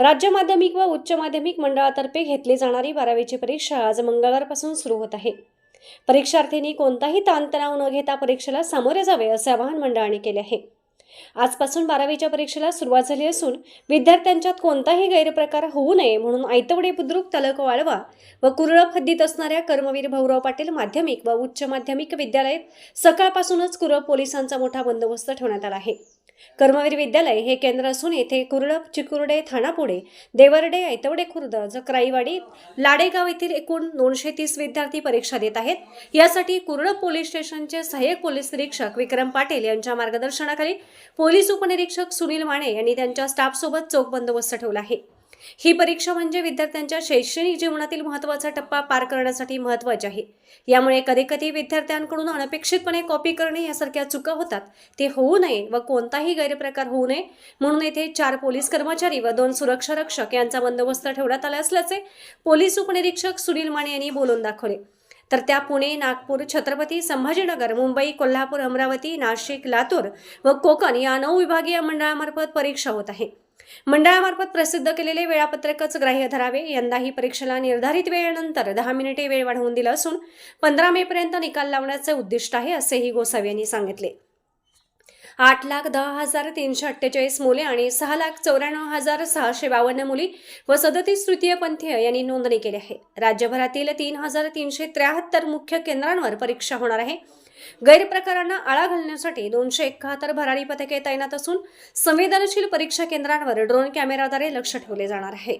राज्य माध्यमिक व उच्च माध्यमिक मंडळातर्फे घेतली जाणारी बारावीची परीक्षा आज मंगळवारपासून सुरू होत आहे. परीक्षार्थींनी कोणताही ताणतणाव न घेता परीक्षेला सामोरे जावे असे आवाहन मंडळाने केले आहे. आजपासून बारावीच्या परीक्षेला सुरुवात झाली असून विद्यार्थ्यांच्यात कोणताही गैरप्रकार होऊ नये म्हणून आयतवडे बुद्रुक तलक वाळवा व कुरळप हद्दीत असणाऱ्या कर्मवीर भाऊराव पाटील माध्यमिक व उच्च माध्यमिक विद्यालयात सकाळपासूनच कुरळ पोलिसांचा मोठा बंदोबस्त ठेवण्यात आला आहे. कर्मवीर विद्यालय हे केंद्र असून येथे कुर्ड चिकुर्डे थानापुढे देवर्डे ऐतवडे खुर्द जक्राईवाडी लाडेगाव येथील एकूण दोनशे तीस विद्यार्थी परीक्षा देत आहेत. यासाठी कुर्ड पोलीस स्टेशनचे सहाय्यक पोलीस निरीक्षक विक्रम पाटील यांच्या मार्गदर्शनाखाली पोलीस उपनिरीक्षक सुनील माने यांनी त्यांच्या स्टाफसोबत चोख बंदोबस्त ठेवला आहे. ही परीक्षा म्हणजे विद्यार्थ्यांच्या शैक्षणिक जीवनातील महत्त्वाचा टप्पा पार करण्यासाठी महत्त्वाची आहे. यामुळे कधीकधी विद्यार्थ्यांकडून अनपेक्षितपणे कॉपी करणे यासारख्या चुका होतात. ते होऊ नये व कोणताही गैरप्रकार होऊ नये. म्हणून येथे चार पोलीस कर्मचारी व दोन सुरक्षा रक्षक यांचा बंदोबस्त ठेवण्यात आला असल्याचे पोलीस उपनिरीक्षक सुनील माने यांनी बोलून दाखवले. तर त्या पुणे नागपूर छत्रपती संभाजीनगर मुंबई कोल्हापूर अमरावती नाशिक लातूर व कोकण या नऊ विभागीय मंडळामार्फत परीक्षा होत आहे. मंडळामार्फत प्रसिद्ध केलेले वेळापत्रकच ग्राह्य धरावे. यंदा ही परीक्षेला निर्धारित वेळेनंतर दहा मिनिटे वेळ वाढवून दिला असून पंधरा मे पर्यंत निकाल लावण्याचे उद्दिष्ट आहे असेही गोसावी यांनी सांगितले. आठ लाख दहा हजार तीनशे अठ्ठेचाळीस मुले आणि सहा लाख चौऱ्याण्णव हजार सहाशे बावन्न मुली व सदतीस तृतीयपंथीय यांनी नोंदणी केली आहे. राज्यभरातील तीन हजार तीनशे त्र्याहत्तर मुख्य केंद्रांवर परीक्षा होणार आहे. गैरप्रकारांना आळा घालण्यासाठी दोनशे एकाहत्तर भरारी पथके तैनात असून संवेदनशील परीक्षा केंद्रांवर ड्रोन कॅमेराद्वारे लक्ष ठेवले जाणार आहे.